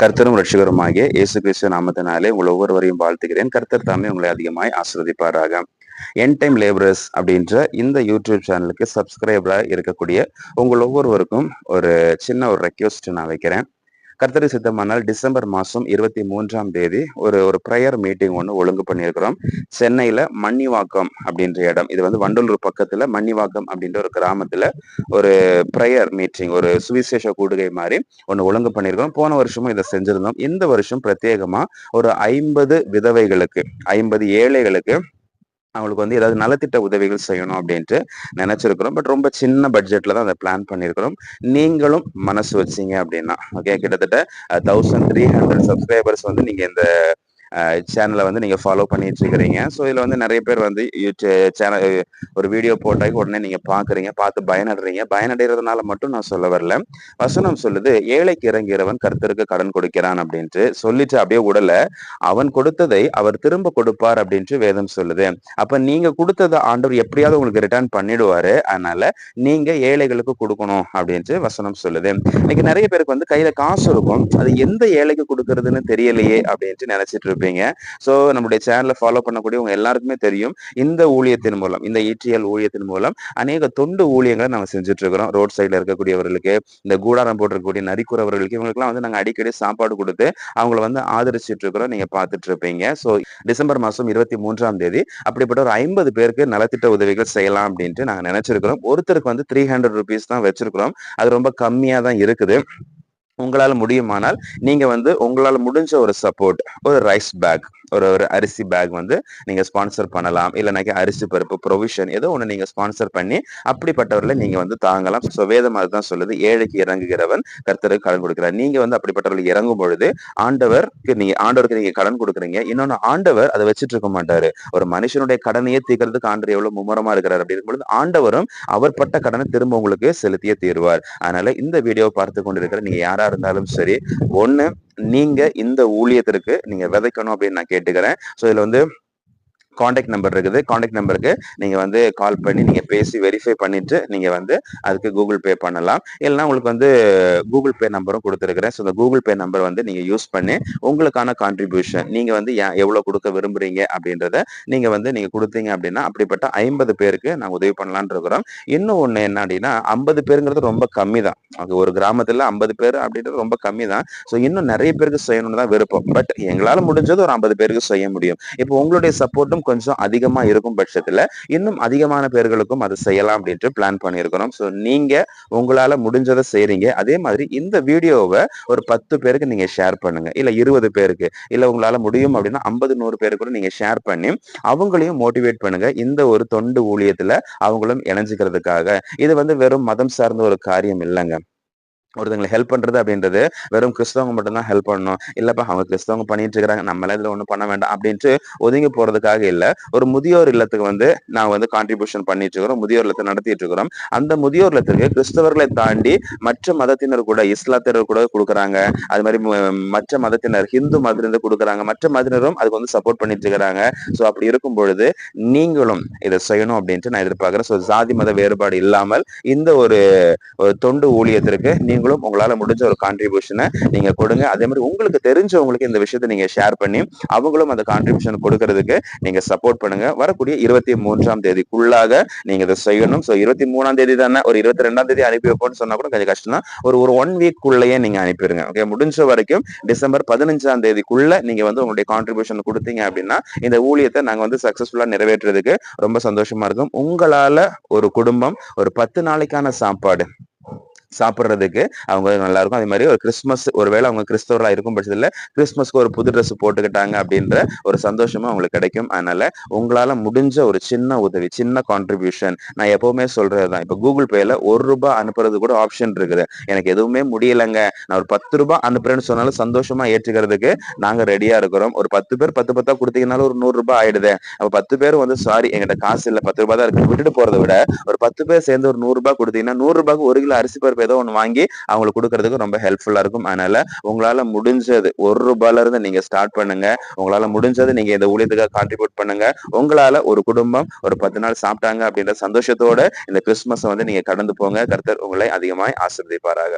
கர்த்தரும் ரட்சகருமாகிய இயேசு கிறிஸ்துவ நாமத்தினாலே உங்களை ஒவ்வொருவரையும் வாழ்த்துகிறேன். கர்த்தர் தாமே உங்களை அதிகமாய் ஆசிர்வதிப்பாராக. என் டைம் லேபரர்ஸ் அப்படின்ற இந்த யூடியூப் சேனலுக்கு சப்ஸ்கிரைபராக இருக்கக்கூடிய உங்கள் ஒவ்வொருவருக்கும் ஒரு சின்ன ஒரு ரெக்வஸ்ட் நான் வைக்கிறேன். கர்த்தரி சித்தமானால் டிசம்பர் மாதம் இருபத்தி மூன்றாம் தேதி ஒரு ஒரு ப்ரேயர் மீட்டிங் ஒன்று ஒழுங்கு பண்ணியிருக்கிறோம். சென்னையில் மன்னிவாக்கம் அப்படின்ற இடம். இது வந்து வண்டலூர் பக்கத்தில் மன்னிவாக்கம் அப்படின்ற ஒரு கிராமத்தில் ஒரு ப்ரேயர் மீட்டிங் ஒரு சுவிசேஷ கூடுகை மாதிரி ஒன்று ஒழுங்கு பண்ணியிருக்கிறோம். போன வருஷமும் இதை செஞ்சுருந்தோம். இந்த வருஷம் பிரத்யேகமாக ஒரு ஐம்பது விதவைகளுக்கு ஐம்பது ஏழைகளுக்கு அவங்களுக்கு வந்து ஏதாவது நலத்திட்ட உதவிகள் செய்யணும் அப்படின்ட்டு நினச்சிருக்கிறோம். பட் ரொம்ப சின்ன பட்ஜெட்ல தான் அதை பிளான் பண்ணியிருக்கிறோம். நீங்களும் மனசு வச்சீங்க அப்படின்னா ஓகே கிட்டத்தட்ட தௌசண்ட் த்ரீ ஹண்ட்ரட் சப்ஸ்கிரைபர்ஸ் வந்து நீங்கள் இந்த சேனலை வந்து நீங்கள் ஃபாலோ பண்ணிட்டு இருக்கிறீங்க ஸோ இதில் வந்து நிறைய பேர் வந்து சேனல் ஒரு வீடியோ போட்டாக்கி உடனே நீங்கள் பார்க்குறீங்க பார்த்து பயனடுறீங்க. பயனடைறதுனால மட்டும் நான் சொல்ல வரல. வசனம் சொல்லுது ஏழைக்கு இறங்கிறவன் கருத்தருக்கு கடன் கொடுக்கிறான் அப்படின்ட்டு சொல்லிட்டு அப்படியே உடல அவன் கொடுத்ததை அவர் திரும்ப கொடுப்பார் அப்படின்ட்டு வேதம் சொல்லுது. அப்போ நீங்க கொடுத்ததை ஆண்டவர் எப்படியாவது உங்களுக்கு ரிட்டர்ன் பண்ணிடுவாரு. அதனால நீங்க ஏழைகளுக்கு கொடுக்கணும் அப்படின்ட்டு வசனம் சொல்லுது. இன்னைக்கு நிறைய பேருக்கு வந்து கையில காசு இருக்கும். அது எந்த ஏழைக்கு கொடுக்கறதுன்னு தெரியலையே அப்படின்ட்டு நினைச்சிட்டு இருப்பீங்க ஸோ நம்மளுடைய சேனலை ஃபாலோ பண்ணக்கூடிய உங்க எல்லாருக்குமே தெரியும். இந்த ஊழியத்தின் மூலம் இந்த ஈட்டியல் ஊழியத்தின் மூலம் அநேக தொண்டு ஊழியங்களை நம்ம செஞ்சுட்டு இருக்கிறோம் ரோட் சைடில் இருக்கக்கூடியவர்களுக்கு இந்த கூடாரம் போட்டிருக்கக்கூடிய நரிக்குறவர்களுக்கு இவங்களுக்குலாம் வந்து நாங்கள் அடிக்கடி சாப்பாடு கொடுத்து அவங்கள வந்து ஆதரிச்சிட்டு இருக்கிறோம் நீங்க பார்த்துட்டு இருப்பீங்க ஸோ டிசம்பர் மாதம் இருபத்தி மூன்றாம் தேதி அப்படிப்பட்ட ஒரு ஐம்பது பேருக்கு நலத்திட்ட உதவிகள் செய்யலாம் அப்படின்ட்டு நாங்கள் நினைச்சிருக்கிறோம். ஒருத்தருக்கு வந்து த்ரீ ஹண்ட்ரட் ருபீஸ் தான் வச்சிருக்கிறோம். அது ரொம்ப கம்மியாக தான் இருக்குது. உங்களால முடியுமானால் நீங்க வந்து உங்களால முடிஞ்ச ஒரு சப்போர்ட் ஒரு ரைஸ் பேக் ஒரு ஒரு அரிசி பேக் வந்து நீங்கள் ஸ்பான்சர் பண்ணலாம். இல்லைனாக்கி அரிசி பருப்பு ப்ரொவிஷன் ஏதோ ஒன்று நீங்கள் ஸ்பான்சர் பண்ணி அப்படிப்பட்டவர்களை நீங்கள் வந்து தாங்கலாம். ஸோ வேதம் அதுதான் சொல்லுது ஏழைக்கு இறங்குகிறவன் கர்த்தருக்கு கடன் கொடுக்கிறார். நீங்கள் வந்து அப்படிப்பட்டவர்கள் இறங்கும் பொழுது ஆண்டவருக்கு நீங்கள் ஆண்டவருக்கு நீங்கள் கடன் கொடுக்குறீங்க. இன்னொன்று ஆண்டவர் அதை வச்சுட்டு இருக்க மாட்டார். ஒரு மனுஷனுடைய கடனையே தீர்க்கிறதுக்கு ஆண்டவர் எவ்வளோ மும்முரமாக இருக்கிறார் அப்படி பொழுது ஆண்டவரும் அவர் பட்ட கடனை திரும்ப உங்களுக்கு செலுத்தியே தீர்வார். அதனால இந்த வீடியோவை பார்த்து கொண்டிருக்கிற நீங்கள் யாராக இருந்தாலும் சரி ஒன்று நீங்க இந்த ஊழியத்திற்கு நீங்க விதைக்கணும் அப்படின்னு நான் கேட்டுக்கிறேன். ஸோ இதுல வந்து காண்டாக்ட் நம்பர் இருக்குது. காண்டாக்ட் நம்பருக்கு நீங்கள் வந்து கால் பண்ணி நீங்கள் பேசி வெரிஃபை பண்ணிட்டு நீங்கள் வந்து அதுக்கு கூகுள் பே பண்ணலாம். இல்லைன்னா உங்களுக்கு வந்து கூகுள் பே நம்பரும் கொடுத்துருக்குறேன். ஸோ இந்த கூகுள் பே நம்பர் வந்து நீங்கள் யூஸ் பண்ணி உங்களுக்கான கான்ட்ரிபியூஷன் நீங்கள் வந்து எவ்வளோ கொடுக்க விரும்புறீங்க அப்படின்றத நீங்கள் வந்து நீங்கள் கொடுத்தீங்க அப்படின்னா அப்படிப்பட்ட ஐம்பது பேருக்கு நாங்கள் உதவி பண்ணலான் இருக்கிறோம். இன்னும் ஒன்று என்ன அப்படின்னா ஐம்பது பேருங்கிறது ரொம்ப கம்மி தான் அது ஒரு கிராமத்தில் ஐம்பது பேர் அப்படின்றது ரொம்ப கம்மி தான் ஸோ இன்னும் நிறைய பேருக்கு செய்யணும்னு தான் விருப்பம். பட் எங்களால் முடிஞ்சது ஒரு ஐம்பது பேருக்கு செய்ய முடியும். இப்போ உங்களுடைய சப்போர்ட்டும் கொஞ்சம் அதிகமா இருக்கும் பட்சத்துல இன்னும் அதிகமான பேர்களுக்கும் அதை செய்யலாம் அப்படின்ட்டு பிளான் பண்ணியிருக்கிறோம். ஸோ நீங்க உங்களால முடிஞ்சதை செய்றீங்க. அதே மாதிரி இந்த வீடியோவை ஒரு பத்து பேருக்கு நீங்க ஷேர் பண்ணுங்க. இல்ல இருபது பேருக்கு இல்ல உங்களால முடியும் அப்படின்னா ஐம்பது நூறு பேருக்கு கூட நீங்க ஷேர் பண்ணி அவங்களையும் மோட்டிவேட் பண்ணுங்க. இந்த ஒரு தொண்டு ஊழியத்துல அவங்களும் இணைஞ்சுக்கிறதுக்காக. இது வந்து வெறும் மதம் சார்ந்த ஒரு காரியம் இல்லைங்க. ஒருத்தங்களை ஹெல்ப் பண்றது அப்படின்றது வெறும் கிறிஸ்தவங்க மட்டும்தான் ஹெல்ப் பண்ணணும். இல்லப்பா அவங்க கிறிஸ்தவங்க பண்ணிட்டு இருக்கிறாங்க. நம்மளால இதுல ஒண்ணும் பண்ண வேண்டாம் அப்படின்ட்டு ஒதுங்கி போறதுக்காக இல்ல. ஒரு முதியோர் இல்லத்துக்கு வந்து நான் வந்து கான்ட்ரிபியூஷன் பண்ணிட்டு இருக்கிறோம். முதியோர் இல்லத்தை நடத்திட்டு இருக்கிறோம். அந்த முதியோர் இல்லத்துக்கு கிறிஸ்தவர்களை தாண்டி மற்ற மதத்தினர் கூட இஸ்லாத்தினர் கூட கொடுக்குறாங்க. அது மாதிரி மற்ற மதத்தினர் ஹிந்து மதத்தினர் கொடுக்குறாங்க. மற்ற மதத்தினரும் அதுக்கு வந்து சப்போர்ட் பண்ணிட்டு இருக்கிறாங்க. ஸோ அப்படி இருக்கும் பொழுது நீங்களும் இதை செய்யணும் அப்படின்ட்டு நான் எதிர்பார்க்கிறேன். ஸோ ஜாதி மத வேறுபாடு இல்லாமல் இந்த ஒரு தொண்டு ஊழியத்திற்கு நீங்க நீங்களும் உங்களால முடிஞ்ச ஒரு கான்ட்ரிபியூஷனை நீங்க கொடுங்க. அதே மாதிரி உங்களுக்கு தெரிஞ்சவங்களுக்கு இந்த விஷயத்தை நீங்க ஷேர் பண்ணி அவங்களும் அந்த கான்ட்ரிபியூஷன் கொடுக்கறதுக்கு நீங்க சப்போர்ட் பண்ணுங்க. வரக்கூடிய இருபத்தி மூன்றாம் தேதிக்குள்ளாக நீங்க இதை செய்யணும். ஸோ இருபத்தி மூணாம் தேதி தானே? ஒரு இருபத்தி ரெண்டாம் தேதி அனுப்பி வைப்போம்னு சொன்னா கூட கொஞ்சம் கஷ்டம் தான் ஒரு ஒரு ஒன் வீக் குள்ளேயே நீங்க அனுப்பிடுங்க. ஓகே முடிஞ்ச வரைக்கும் டிசம்பர் பதினஞ்சாம் தேதிக்குள்ள நீங்க வந்து உங்களுடைய கான்ட்ரிபியூஷன் கொடுத்தீங்க அப்படின்னா இந்த ஊழியத்தை நாங்க வந்து சக்சஸ்ஃபுல்லா நிறைவேற்றுறதுக்கு ரொம்ப சந்தோஷமா இருக்கும். உங்களால ஒரு குடும்பம் ஒரு பத்து நாளைக்கான சாப்பாடு சாப்பிட்றதுக்கு அவங்க நல்லா இருக்கும் அதே மாதிரி ஒரு கிறிஸ்மஸ் ஒருவேளை அவங்க கிறிஸ்தவர்களாக இருக்கும் பட்சத்தில் கிறிஸ்மஸ்க்கு ஒரு புது ட்ரெஸ் போட்டுக்கிட்டாங்க அப்படின்ற ஒரு சந்தோஷமும் அவங்களுக்கு கிடைக்கும். அதனால உங்களால முடிஞ்ச ஒரு சின்ன உதவி சின்ன கான்ட்ரிபியூஷன் நான் எப்பவுமே சொல்றது தான் இப்போ கூகுள் பேல ஒரு ரூபாய் அனுப்புறது கூட ஆப்ஷன் இருக்குது. எனக்கு எதுவுமே முடியலைங்க. நான் ஒரு பத்து ரூபாய் அனுப்புறேன்னு சொன்னாலும் சந்தோஷமா ஏற்றுக்கிறதுக்கு நாங்க ரெடியா இருக்கிறோம். ஒரு பத்து பேர் பத்து பத்தா கொடுத்தீங்கனாலும் ஒரு நூறு ரூபாய் ஆயிடுது. அப்போ பத்து பேர் வந்து சாரி எங்கிட்ட காசு இல்லை. பத்து ரூபாய் தான் இருக்கு. விட்டுட்டு போறதை விட ஒரு பத்து பேர் சேர்ந்து ஒரு நூறு ரூபாய் கொடுத்தீங்கன்னா நூறு ரூபாய்க்கு ஒரு கிலோ அரிசி பருப்பு ஏதோ ஒன்று வாங்கி அவங்களுக்கு கொடுக்கறதுக்கு ரொம்ப ஹெல்ப்ஃபுல்லா இருக்கும். அதனால உங்களால முடிஞ்சது ஒரு ரூபால இருந்து நீங்க ஸ்டார்ட் பண்ணுங்க. உங்களால முடிஞ்சது நீங்க இந்த ஊழியத்துக்காக கான்ட்ரிபியூட் பண்ணுங்க. உங்களால ஒரு குடும்பம் ஒரு பத்து நாள் சாப்பிட்டாங்க அப்படின்ற சந்தோஷத்தோட இந்த கிறிஸ்துமஸ் வந்து நீங்க கடந்து போங்க. கர்த்தர் உங்களை அதிகமாய் ஆசிர்வதிப்பாராக.